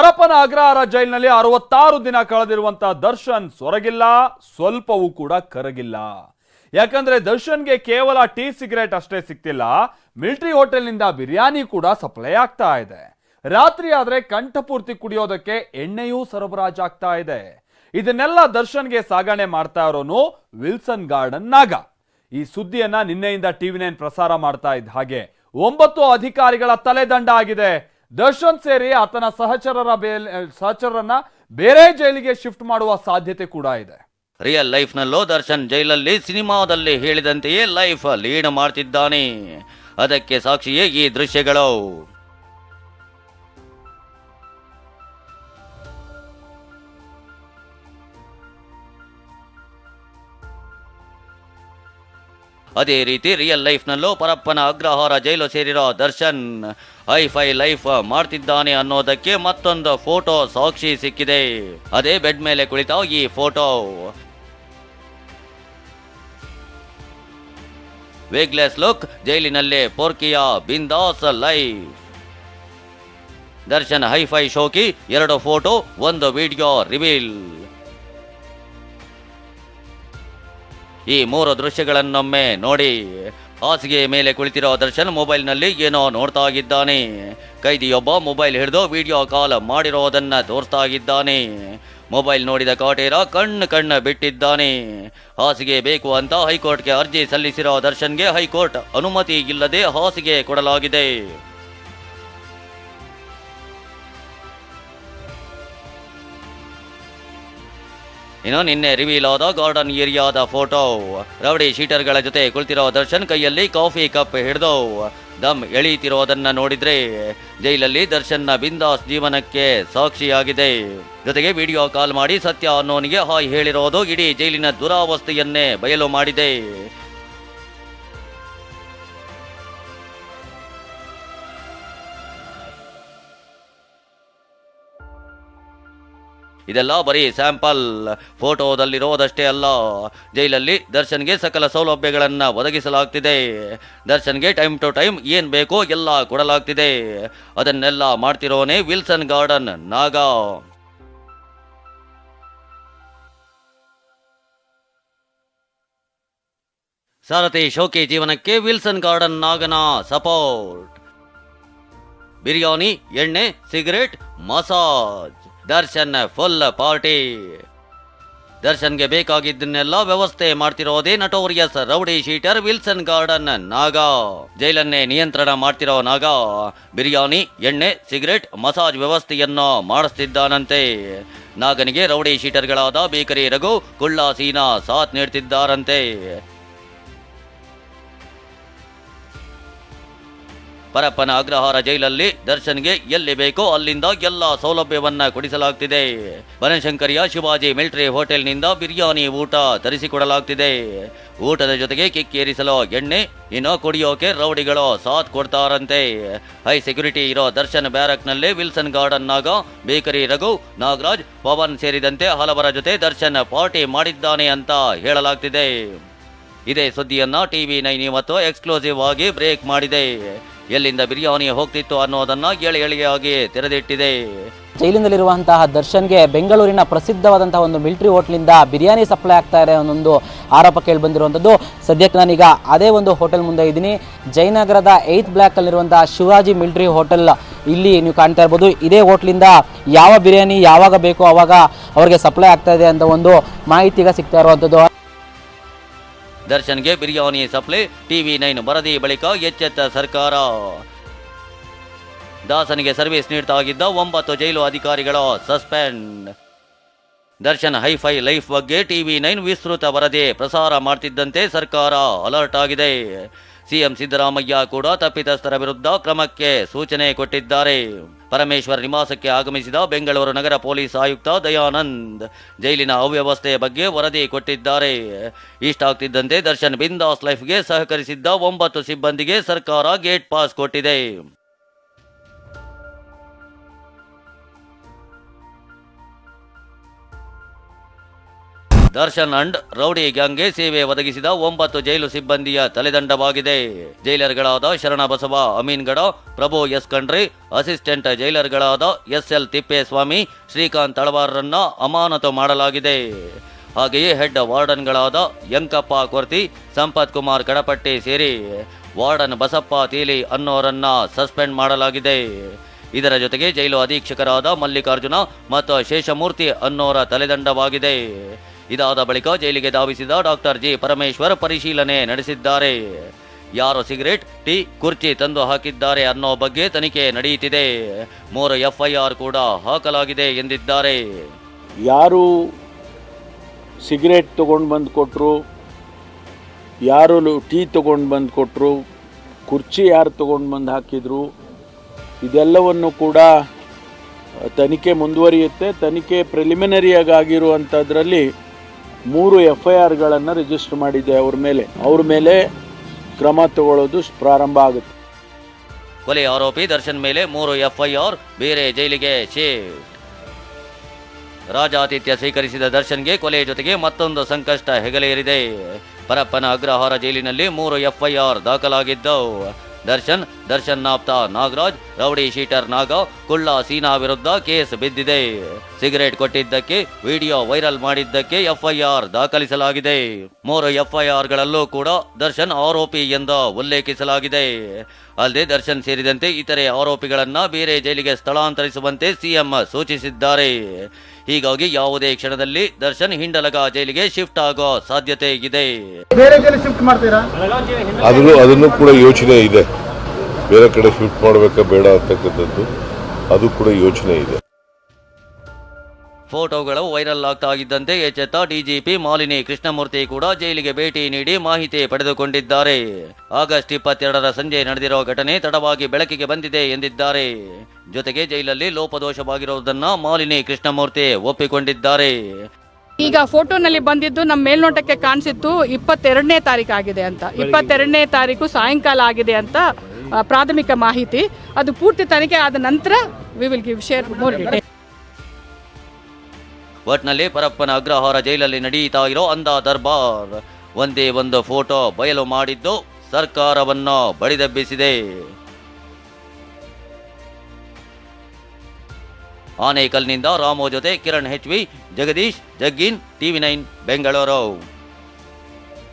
ಪರಪ್ಪನ ಅಗ್ರಹಾರ ಜೈಲಿನಲ್ಲಿ ಅರವತ್ತಾರು ದಿನ ಕಳೆದಿರುವಂತಹ ದರ್ಶನ್ ಸೊರಗಿಲ್ಲ, ಸ್ವಲ್ಪವೂ ಕೂಡ ಕರಗಿಲ್ಲ. ಯಾಕಂದ್ರೆ ದರ್ಶನ್ಗೆ ಕೇವಲ ಟೀ ಸಿಗರೇಟ್ ಅಷ್ಟೇ ಸಿಗ್ತಿಲ್ಲ, ಮಿಲಿಟರಿ ಹೋಟೆಲ್ನಿಂದ ಬಿರಿಯಾನಿ ಕೂಡ ಸಪ್ಲೈ ಆಗ್ತಾ ಇದೆ. ರಾತ್ರಿ ಆದ್ರೆ ಕಂಠಪೂರ್ತಿ ಕುಡಿಯೋದಕ್ಕೆ ಎಣ್ಣೆಯೂ ಸರಬರಾಜಾಗ್ತಾ ಇದೆ. ಇದನ್ನೆಲ್ಲ ದರ್ಶನ್ಗೆ ಸಾಗಣೆ ಮಾಡ್ತಾ ಇರೋನು ವಿಲ್ಸನ್ ಗಾರ್ಡನ್ ನಾಗ. ಈ ಸುದ್ದಿಯನ್ನ ನಿನ್ನೆಯಿಂದ ಟಿವಿ ನೈನ್ ಪ್ರಸಾರ ಮಾಡ್ತಾ ಇದ್ದ ಹಾಗೆ ಒಂಬತ್ತು ಅಧಿಕಾರಿಗಳ ತಲೆದಂಡ ಆಗಿದೆ. ದರ್ಶನ್ ಸೇರಿ ಆತನ ಸಹಚರರ ಸಹಚರರನ್ನ ಬೇರೆ ಜೈಲಿಗೆ ಶಿಫ್ಟ್ ಮಾಡುವ ಸಾಧ್ಯತೆ ಕೂಡ ಇದೆ. ರಿಯಲ್ ಲೈಫ್ನಲ್ಲೂ ದರ್ಶನ್ ಜೈಲಲ್ಲಿ ಸಿನಿಮಾದಲ್ಲಿ ಹೇಳಿದಂತೆಯೇ ಲೈಫ್ ಲೀಡ್ ಮಾಡ್ತಿದ್ದಾನೆ. ಅದಕ್ಕೆ ಸಾಕ್ಷಿಯೇ ಈ ದೃಶ್ಯಗಳು. ಅದೇ ರೀತಿ ರಿಯಲ್ ಲೈಫ್ನಲ್ಲೂ ಪರಪ್ಪನ ಅಗ್ರಹಾರ ಜೈಲು ಸೇರಿರೋ ದರ್ಶನ್ ಹೈ ಫೈ ಲೈಫ್ ಮಾಡ್ತಿದ್ದಾನೆ ಅನ್ನೋದಕ್ಕೆ ಮತ್ತೊಂದು ಫೋಟೋ ಸಾಕ್ಷಿ ಸಿಕ್ಕಿದೆ. ಅದೇ ಬೆಡ್ ಮೇಲೆ ಕುಳಿತ ಈ ಫೋಟೋ. ವೇಗ್ಲೆಸ್ ಲುಕ್ ಜೈಲಿನಲ್ಲೇ ಪೋರ್ಕಿಯ ಬಿಂದಾಸ್ ಲೈಫ್. ದರ್ಶನ್ ಹೈಫೈ ಶೋಕಿ, ಎರಡು ಫೋಟೋ, ಒಂದು ವಿಡಿಯೋ ರಿವೀಲ್ ಈ ಮೂರು ದೃಶ್ಯಗಳನ್ನೊಮ್ಮೆ ನೋಡಿ ಹಾಸಿಗೆ ಮೇಲೆ ಕುಳಿತಿರೋ ದರ್ಶನ್ ಮೊಬೈಲ್ನಲ್ಲಿ ಏನೋ ನೋಡ್ತಾ ಇದ್ದಾನೆ. ಕೈದಿಯೊಬ್ಬ ಮೊಬೈಲ್ ಹಿಡಿದು ವಿಡಿಯೋ ಕಾಲ್ ಮಾಡಿರೋದನ್ನ ತೋರಿಸ್ತಾ ಇದ್ದಾನೆ ಮೊಬೈಲ್ ನೋಡಿದ ಕಾಟೇರ ಕಣ್ಣು ಕಣ್ಣು ಬಿಟ್ಟಿದ್ದಾನೆ. ಹಾಸಿಗೆ ಬೇಕು ಅಂತ ಹೈಕೋರ್ಟ್ಗೆ ಅರ್ಜಿ ಸಲ್ಲಿಸಿರೋ ದರ್ಶನ್ಗೆ ಹೈಕೋರ್ಟ್ ಅನುಮತಿ ಇಲ್ಲದೆ ಹಾಸಿಗೆ ಕೊಡಲಾಗಿದೆ. ಇನ್ನು ನಿನ್ನೆ ರಿವೀಲ್ ಆದ ಗಾರ್ಡನ್ ಏರಿಯಾದ ಫೋಟೋ ರೌಡಿ ಶೀಟರ್ಗಳ ಜೊತೆ ಕುಳಿತಿರೋ ದರ್ಶನ್ ಕೈಯಲ್ಲಿ ಕಾಫಿ ಕಪ್ ಹಿಡಿದು ದಮ್ ಎಳೀತಿರೋದನ್ನ ನೋಡಿದ್ರೆ ಜೈಲಲ್ಲಿ ದರ್ಶನ್ನ ಬಿಂದಾಸ್ ಜೀವನಕ್ಕೆ ಸಾಕ್ಷಿಯಾಗಿದೆ. ಜೊತೆಗೆ ವಿಡಿಯೋ ಕಾಲ್ ಮಾಡಿ ಸತ್ಯ ಅನ್ನೋನಿಗೆ ಹಾಯ್ ಹೇಳಿರೋದು ಇಡೀ ಜೈಲಿನ ದುರಾವಸ್ಥೆಯನ್ನೇ ಬಯಲು ಮಾಡಿದೆ. ಇದೆಲ್ಲ ಬರೀ ಸ್ಯಾಂಪಲ್ ಫೋಟೋದಲ್ಲಿರೋದಷ್ಟೇ ಅಲ್ಲ. ಜೈಲಲ್ಲಿ ದರ್ಶನ್ಗೆ ಸಕಲ ಸೌಲಭ್ಯಗಳನ್ನು ಒದಗಿಸಲಾಗ್ತಿದೆ. ದರ್ಶನ್ಗೆ ಟೈಮ್ ಟು ಟೈಮ್ ಏನು ಬೇಕೋ ಎಲ್ಲ ಕೊಡಲಾಗ್ತಿದೆ. ಅದನ್ನೆಲ್ಲ ಮಾಡ್ತಿರೋನೇ ವಿಲ್ಸನ್ ಗಾರ್ಡನ್, ನಾಗ. ಸಾರಥಿ ಶೋಕಿ ಜೀವನಕ್ಕೆ ವಿಲ್ಸನ್ ಗಾರ್ಡನ್ ನಾಗನ ಸಪೋರ್ಟ್. ಬಿರಿಯಾನಿ, ಎಣ್ಣೆ, cigarette, massage. Darshan full party. ದರ್ಶನ್ಗೆ ಬೇಕಾಗಿದ್ದನ್ನೆಲ್ಲ ವ್ಯವಸ್ಥೆ ಮಾಡ್ತಿರೋದೇ notorious, rowdy sheeter, Wilson garden, Naga. ಜೈಲನ್ನೇ ನಿಯಂತ್ರಣ ಮಾಡ್ತಿರೋ ನಾಗ, ಬಿರಿಯಾನಿ, ಎಣ್ಣೆ, ಸಿಗರೇಟ್, ಮಸಾಜ್ ವ್ಯವಸ್ಥೆಯನ್ನು ಮಾಡಿಸ್ತಿದ್ದಾನಂತೆ. ನಾಗನಿಗೆ ರೌಡಿ ಶೀಟರ್ಗಳಾದ ಬೇಕರಿ ರಘು ಕುಳ್ಳ ಸೀನಾ ಸಾಥ್ ನೀಡ್ತಿದ್ದಾರಂತೆ. ಪರಪ್ಪನ ಅಗ್ರಹಾರ ಜೈಲಲ್ಲಿ ದರ್ಶನ್ಗೆ ಎಲ್ಲಿ ಬೇಕೋ ಅಲ್ಲಿಂದ ಎಲ್ಲ ಸೌಲಭ್ಯವನ್ನ ಕೊಡಿಸಲಾಗ್ತಿದೆ. ಬನಶಂಕರಿಯ ಶಿವಾಜಿ ಮಿಲಿಟರಿ ಹೋಟೆಲ್ನಿಂದ ಬಿರಿಯಾನಿ ಊಟ ತರಿಸಿಕೊಡಲಾಗ್ತಿದೆ. ಊಟದ ಜೊತೆಗೆ ಕಿಕ್ಕೇರಿಸಲು ಎಣ್ಣೆ, ಇನ್ನು ಕುಡಿಯೋಕೆ ರೌಡಿಗಳು ಸಾಥ್ ಕೊಡ್ತಾರಂತೆ. ಹೈ ಸೆಕ್ಯೂರಿಟಿ ಇರೋ ದರ್ಶನ್ ಬ್ಯಾರಕ್ನಲ್ಲಿ ವಿಲ್ಸನ್ ಗಾರ್ಡನ್ನಾಗ ಬೇಕರಿ ರಘು, ನಾಗರಾಜ್, ಪವನ್ ಸೇರಿದಂತೆ ಹಲವರ ಜೊತೆ ದರ್ಶನ್ ಪಾರ್ಟಿ ಮಾಡಿದ್ದಾನೆ ಅಂತ ಹೇಳಲಾಗ್ತಿದೆ. ಇದೇ ಸುದ್ದಿಯನ್ನ ಟಿವಿ ನೈನ್ ಇವತ್ತು ಎಕ್ಸ್ಕ್ಲೂಸಿವ್ ಆಗಿ ಬ್ರೇಕ್ ಮಾಡಿದೆ. ಎಲ್ಲಿಂದ ಬಿರಿಯಾನಿ ಹೋಗ್ತಿತ್ತು ಅನ್ನೋದನ್ನ ಎಳೆ ಎಳೆಯಾಗಿ ತೆರೆದಿಟ್ಟಿದೆ. ಜೈಲಿನಲ್ಲಿರುವಂತಹ ದರ್ಶನ್ಗೆ ಬೆಂಗಳೂರಿನ ಪ್ರಸಿದ್ಧವಾದಂತಹ ಒಂದು ಮಿಲಿಟರಿ ಹೋಟ್ಲಿಂದ ಬಿರಿಯಾನಿ ಸಪ್ಲೈ ಆಗ್ತಾ ಇದೆ ಅನ್ನೊಂದು ಆರೋಪ ಕೇಳಿ ಬಂದಿರುವಂಥದ್ದು. ಸದ್ಯಕ್ಕೆ ನಾನೀಗ ಅದೇ ಒಂದು ಹೋಟೆಲ್ ಮುಂದೆ ಇದ್ದೀನಿ. ಜಯನಗರದ ಏಯ್ತ್ ಬ್ಲಾಕಲ್ಲಿರುವಂತಹ ಶಿವಾಜಿ ಮಿಲಿಟರಿ ಹೋಟೆಲ್ ಇಲ್ಲಿ ನೀವು ಕಾಣ್ತಾ ಇರ್ಬೋದು. ಇದೇ ಹೋಟ್ಲಿಂದ ಯಾವ ಬಿರಿಯಾನಿ ಯಾವಾಗ ಬೇಕೋ ಆವಾಗ ಅವರಿಗೆ ಸಪ್ಲೈ ಆಗ್ತಾ ಇದೆ ಅಂತ ಒಂದು ಮಾಹಿತಿಗ ಸಿಗ್ತಾ ಇರುವಂಥದ್ದು. ದರ್ಶನ್ಗೆ ಬಿರಿಯಾನಿ ಸಪ್ಲೈ, ಟಿವಿ ನೈನ್ ವರದಿ ಬಳಿಕ ಎಚ್ಚೆತ್ತ ಸರ್ಕಾರ. ದಾಸನಿಗೆ ಸರ್ವಿಸ್ ನೀಡ್ತಾ ಇದ್ದ ಒಂಬತ್ತು ಜೈಲು ಅಧಿಕಾರಿಗಳ ಸಸ್ಪೆಂಡ್. ದರ್ಶನ್ ಹೈಫೈ ಲೈಫ್ ಬಗ್ಗೆ ಟಿವಿ ನೈನ್ ವಿಸ್ತೃತ ವರದಿ ಪ್ರಸಾರ ಮಾಡ್ತಿದ್ದಂತೆ ಸರ್ಕಾರ ಅಲರ್ಟ್ ಆಗಿದೆ. ಸಿಎಂ ಸಿದ್ದರಾಮಯ್ಯ ಕೂಡ ತಪ್ಪಿತಸ್ಥರ ವಿರುದ್ಧ ಕ್ರಮಕ್ಕೆ ಸೂಚನೆ ಕೊಟ್ಟಿದ್ದಾರೆ. ಪರಮೇಶ್ವರ್ ನಿವಾಸಕ್ಕೆ ಆಗಮಿಸಿದ ಬೆಂಗಳೂರು ನಗರ ಪೊಲೀಸ್ ಆಯುಕ್ತ ದಯಾನಂದ್ ಜೈಲಿನ ಅವ್ಯವಸ್ಥೆಯ ಬಗ್ಗೆ ವರದಿ ಕೊಟ್ಟಿದ್ದಾರೆ. ಇಷ್ಟಾಗ್ತಿದ್ದಂತೆ ದರ್ಶನ್ ಬಿಂದಾಸ್ ಲೈಫ್ಗೆ ಸಹಕರಿಸಿದ್ದ ಒಂಬತ್ತು ಸಿಬ್ಬಂದಿಗೆ ಸರ್ಕಾರ ಗೇಟ್ ಪಾಸ್ ಕೊಟ್ಟಿದೆ. ದರ್ಶನ್ ಅಂಡ್ ರೌಡಿ ಗ್ಯಾಂಗ್ಗೆ ಸೇವೆ ಒದಗಿಸಿದ ಒಂಬತ್ತು ಜೈಲು ಸಿಬ್ಬಂದಿಯ ತಲೆದಂಡವಾಗಿದೆ. ಜೈಲರ್ಗಳಾದ ಶರಣ ಬಸವ ಅಮೀನ್ಗಡ ಪ್ರಭು ಎಸ್ ಖಂಡ್ರಿ, ಅಸಿಸ್ಟೆಂಟ್ ಜೈಲರ್ಗಳಾದ ಎಸ್ ಎಲ್ ತಿಪ್ಪೇಸ್ವಾಮಿ, ಶ್ರೀಕಾಂತ್ ತಳವಾರರನ್ನ ಅಮಾನತು ಮಾಡಲಾಗಿದೆ. ಹಾಗೆಯೇ ಹೆಡ್ ವಾರ್ಡನ್ಗಳಾದ ಯಂಕಪ್ಪ ಕೊರ್ತಿ, ಸಂಪತ್ ಕುಮಾರ್ ಕಡಪಟ್ಟಿ ಸೇರಿ ವಾರ್ಡನ್ ಬಸಪ್ಪ ತೀಲಿ ಅನ್ನೋರನ್ನ ಸಸ್ಪೆಂಡ್ ಮಾಡಲಾಗಿದೆ. ಇದರ ಜೊತೆಗೆ ಜೈಲು ಅಧೀಕ್ಷಕರಾದ ಮಲ್ಲಿಕಾರ್ಜುನ ಮತ್ತು ಶೇಷಮೂರ್ತಿ ಅನ್ನೋರ ತಲೆದಂಡವಾಗಿದೆ. ಇದಾದ ಬಳಿಕ ಜೈಲಿಗೆ ಧಾವಿಸಿದ ಡಾಕ್ಟರ್ ಜಿ ಪರಮೇಶ್ವರ್ ಪರಿಶೀಲನೆ ನಡೆಸಿದ್ದಾರೆ. ಯಾರು ಸಿಗರೇಟ್, ಟೀ, ಕುರ್ಚಿ ತಂದು ಹಾಕಿದ್ದಾರೆ ಅನ್ನೋ ಬಗ್ಗೆ ತನಿಖೆ ನಡೆಯುತ್ತಿದೆ. ಮೂರು ಎಫ್ಐಆರ್ ಕೂಡ ಹಾಕಲಾಗಿದೆ ಎಂದಿದ್ದಾರೆ. ಯಾರು ಸಿಗರೇಟ್ ತೊಗೊಂಡು ಬಂದು ಕೊಟ್ಟರು ಯಾರು ಟೀ ತೊಗೊಂಡು ಬಂದು ಕೊಟ್ಟರು ಕುರ್ಚಿ ಯಾರು ತಗೊಂಡು ಬಂದು ಹಾಕಿದರು, ಇದೆಲ್ಲವನ್ನು ಕೂಡ ತನಿಖೆ ಮುಂದುವರಿಯುತ್ತೆ. ತನಿಖೆ ಪ್ರಿಲಿಮಿನರಿಯಾಗಿ ಆಗಿರುವಂಥದ್ರಲ್ಲಿ ಮೂರು ಎಫ್ ಐ ಆರ್ಗಳನ್ನು ರಿಜಿಸ್ಟರ್ ಮಾಡಿದೆ ಅವ್ರ ಮೇಲೆ. ಅವ್ರ ಮೇಲೆ ಕ್ರಮ ತಗೊಳ್ಳೋದು ಪ್ರಾರಂಭ ಆಗುತ್ತೆ. ಕೊಲೆ ಆರೋಪಿ ದರ್ಶನ್ ಮೇಲೆ ಮೂರು ಎಫ್ಐಆರ್ ಬೇರೆ ಜೈಲಿಗೆ ಶಿಫ್ಟ್ ರಾಜಾತಿಥ್ಯ ಸ್ವೀಕರಿಸಿದ ದರ್ಶನ್ಗೆ ಕೊಲೆ ಜೊತೆಗೆ ಮತ್ತೊಂದು ಸಂಕಷ್ಟ ಹೆಗಲೇರಿದೆ. ಪರಪ್ಪನ ಅಗ್ರಹಾರ ಜೈಲಿನಲ್ಲಿ ಮೂರು ಎಫ್ಐಆರ್ ದಾಖಲಾಗಿದ್ದವು. ದರ್ಶನ್ ದರ್ಶನ್ ನಾಪ್ತ ನಾಗರಾಜ್ ರೌಡಿ ಶೀಟರ್ ನಾಗ ಕುಳ್ಳ ಸೀನಾ ವಿರುದ್ಧ ಕೇಸ್ ಬಿದ್ದಿದೆ. ಸಿಗರೇಟ್ ಕೊಟ್ಟಿದ್ದಕ್ಕೆ ವಿಡಿಯೋ ವೈರಲ್ ಮಾಡಿದ್ದಕ್ಕೆ ಎಫ್ಐಆರ್ ದಾಖಲಿಸಲಾಗಿದೆ. ಮೂರು ಎಫ್ಐಆರ್ಗಳಲ್ಲೂ ಕೂಡ ದರ್ಶನ್ ಆರೋಪಿ ಎಂದು ಉಲ್ಲೇಖಿಸಲಾಗಿದೆ. ಅಲ್ಲದೆ ದರ್ಶನ್ ಸೇರಿದಂತೆ ಇತರೆ ಆರೋಪಿಗಳನ್ನ ಬೇರೆ ಜೈಲಿಗೆ ಸ್ಥಳಾಂತರಿಸುವಂತೆ ಸಿಎಂ ಸೂಚಿಸಿದ್ದಾರೆ. ಹೀಗಾಗಿ ಯಾವುದೇ ಕ್ಷಣದಲ್ಲಿ ದರ್ಶನ್ ಹಿಂಡಲಗ ಜೈಲಿಗೆ ಶಿಫ್ಟ್ ಆಗೋ ಸಾಧ್ಯತೆ ಇದೆ. ಬೇರೆ ಜೈಲಿಗೆ ಶಿಫ್ಟ್ ಮಾಡ್ತೀರಾ? ಅದನ್ನು ಅದನ್ನು ಕೂಡ ಯೋಚನೆ ಇದೆ. ಬೇರೆ ಕಡೆ ಶಿಫ್ಟ್ ಮಾಡಬೇಕಾ ಬೇಡ ಅಂತಕ್ಕಂಥದ್ದು ಅದು ಕೂಡ ಯೋಚನೆ ಇದೆ. ಫೋಟೋಗಳು ವೈರಲ್ ಆಗ್ತಾ ಇದ್ದಂತೆ ಎಚ್ಚೆತ್ತ ಡಿಜಿಪಿ ಮಾಲಿನಿ ಕೃಷ್ಣಮೂರ್ತಿ ಕೂಡ ಜೈಲಿಗೆ ಭೇಟಿ ನೀಡಿ ಮಾಹಿತಿ ಪಡೆದುಕೊಂಡಿದ್ದಾರೆ. ಆಗಸ್ಟ್ ಇಪ್ಪತ್ತೆರಡರ ಸಂಜೆ ನಡೆದಿರೋ ಘಟನೆ ತಡವಾಗಿ ಬೆಳಕಿಗೆ ಬಂದಿದೆ ಎಂದಿದ್ದಾರೆ. ಜೊತೆಗೆ ಜೈಲಲ್ಲಿ ಲೋಪದೋಷವಾಗಿರುವುದನ್ನ ಮಾಲಿನಿ ಕೃಷ್ಣಮೂರ್ತಿ ಒಪ್ಪಿಕೊಂಡಿದ್ದಾರೆ. ಈಗ ಫೋಟೋನಲ್ಲಿ ಬಂದಿದ್ದು ನಮ್ಮ ಮೇಲ್ನೋಟಕ್ಕೆ ಕಾಣಿಸಿತ್ತು ಇಪ್ಪತ್ತೆರಡನೇ ತಾರೀಕು ಆಗಿದೆ ಅಂತ. ಇಪ್ಪತ್ತೆರಡನೇ ತಾರೀಕು ಸಾಯಂಕಾಲ ಆಗಿದೆ ಅಂತ ಪ್ರಾಥಮಿಕ ಮಾಹಿತಿ. ಅದು ಪೂರ್ತಿ ತನಿಖೆ ಆದ ನಂತರ we will give share more ಒಟ್ನಲ್ಲಿ ಪರಪ್ಪನ ಅಗ್ರಹಾರ ಜೈಲಲ್ಲಿ ನಡೆಯುತ್ತಾ ಇರೋ ಅಂದ ದರ್ಬಾರ್. ಒಂದೇ ಒಂದು ಫೋಟೋ ಬಯಲು ಮಾಡಿದ್ದು ಸರ್ಕಾರವನ್ನು ಬಡಿದೆಬ್ಬಿಸಿದೆ. ಆನೇಕಲ್ನಿಂದ ರಾಮು ಜೊತೆ ಕಿರಣ್ ಹೆಚ್ ವಿ, ಜಗದೀಶ್ ಜಗ್ಗಿನ್ ಟಿವಿ ನೈನ್, ಬೆಂಗಳೂರು.